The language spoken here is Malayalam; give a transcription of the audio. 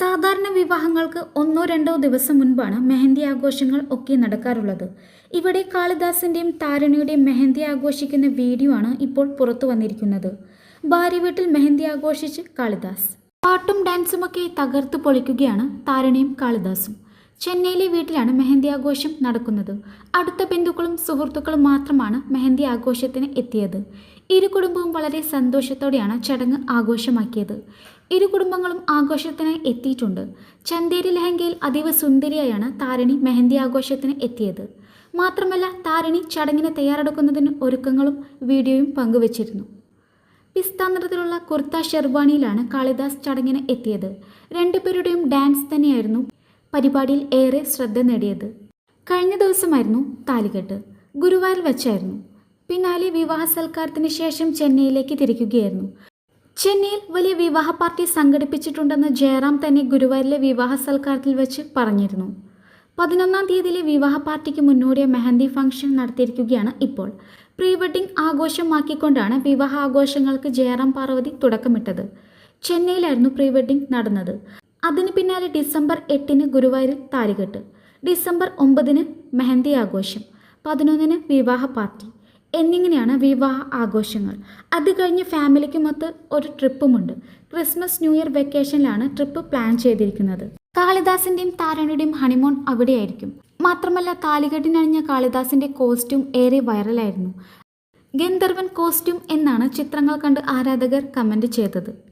സാധാരണ വിവാഹങ്ങൾക്ക് ഒന്നോ രണ്ടോ ദിവസം മുൻപാണ് മെഹന്തി ആഘോഷങ്ങൾ ഒക്കെ നടക്കാറുള്ളത്. ഇവിടെ കാളിദാസിന്റെയും താരണിയുടെയും മെഹന്തി ആഘോഷിക്കുന്ന വീഡിയോ ആണ് ഇപ്പോൾ പുറത്തു വന്നിരിക്കുന്നത്. ഭാര്യ വീട്ടിൽ മെഹന്തി ആഘോഷിച്ച് കാളിദാസ്. പാട്ടും ഡാൻസുമൊക്കെ തകർത്ത് പൊളിക്കുകയാണ് താരണിയും കാളിദാസും. ചെന്നൈയിലെ വീട്ടിലാണ് മെഹന്തി ആഘോഷം നടക്കുന്നത്. അടുത്ത ബന്ധുക്കളും സുഹൃത്തുക്കളും മാത്രമാണ് മെഹന്തി ആഘോഷത്തിന് എത്തിയത്. ഇരു കുടുംബവും വളരെ സന്തോഷത്തോടെയാണ് ചടങ്ങ് ആഘോഷമാക്കിയത്. ഇരു കുടുംബങ്ങളും ആഘോഷത്തിനായി എത്തിയിട്ടുണ്ട്. ചന്തേരി ലഹങ്കയിൽ അതീവ സുന്ദരിയായാണ് താരണി മെഹന്തി ആഘോഷത്തിന് എത്തിയത്. മാത്രമല്ല താരണി ചടങ്ങിന് തയ്യാറെടുക്കുന്നതിന് ഒരുക്കങ്ങളും വീഡിയോയും പങ്കുവച്ചിരുന്നു. പിസ്ത നിറത്തിലുള്ള കുർത്ത ഷെർവാണിയിലാണ് കാളിദാസ് ചടങ്ങിന് എത്തിയത്. രണ്ടുപേരുടെയും ഡാൻസ് തന്നെയായിരുന്നു പരിപാടിയിൽ ഏറെ ശ്രദ്ധ നേടിയത്. കഴിഞ്ഞ ദിവസമായിരുന്നു താലികെട്ട്. ഗുരുവായൂർ വെച്ചായിരുന്നു. പിന്നാലെ വിവാഹ സൽക്കാരത്തിന് ശേഷം ചെന്നൈയിലേക്ക് തിരിക്കുകയായിരുന്നു. ചെന്നൈയിൽ വലിയ വിവാഹ പാർട്ടി സംഘടിപ്പിച്ചിട്ടുണ്ടെന്ന് ജയറാം തന്നെ ഗുരുവായൂരിലെ വിവാഹ സൽക്കാരത്തിൽ വെച്ച് പറഞ്ഞിരുന്നു. പതിനൊന്നാം തീയതിയിലെ വിവാഹ പാർട്ടിക്ക് മുന്നോടിയ മെഹന്തി ഫംഗ്ഷൻ നടത്തിയിരിക്കുകയാണ് ഇപ്പോൾ. പ്രീ വെഡിംഗ് ആഘോഷമാക്കിക്കൊണ്ടാണ് വിവാഹ ആഘോഷങ്ങൾക്ക് ജയറാം പാർവതി തുടക്കമിട്ടത്. ചെന്നൈയിലായിരുന്നു പ്രീ വെഡിംഗ് നടന്നത്. അതിന് പിന്നാലെ ഡിസംബർ എട്ടിന് ഗുരുവായൂരിൽ താലികെട്ട്. ഡിസംബർ ഒമ്പതിന് മെഹന്തി ആഘോഷം. പതിനൊന്നിന് വിവാഹ പാർട്ടി. എന്നിങ്ങനെയാണ് വിവാഹ ആഘോഷങ്ങൾ. അത് കഴിഞ്ഞ് ഫാമിലിക്കുമൊത്ത് ഒരു ട്രിപ്പുമുണ്ട്. ക്രിസ്മസ് ന്യൂ ഇയർ വെക്കേഷനിലാണ് ട്രിപ്പ് പ്ലാൻ ചെയ്തിരിക്കുന്നത്. കാളിദാസിന്റെയും താരണിയുടെയും ഹണിമോൺ അവിടെയായിരിക്കും. മാത്രമല്ല താലികെട്ടിനണിഞ്ഞ കാളിദാസിന്റെ കോസ്റ്റ്യൂം ഏറെ വൈറലായിരുന്നു. ഗന്ധർവൻ കോസ്റ്റ്യൂം എന്നാണ് ചിത്രങ്ങൾ കണ്ട് ആരാധകർ കമന്റ് ചെയ്തത്.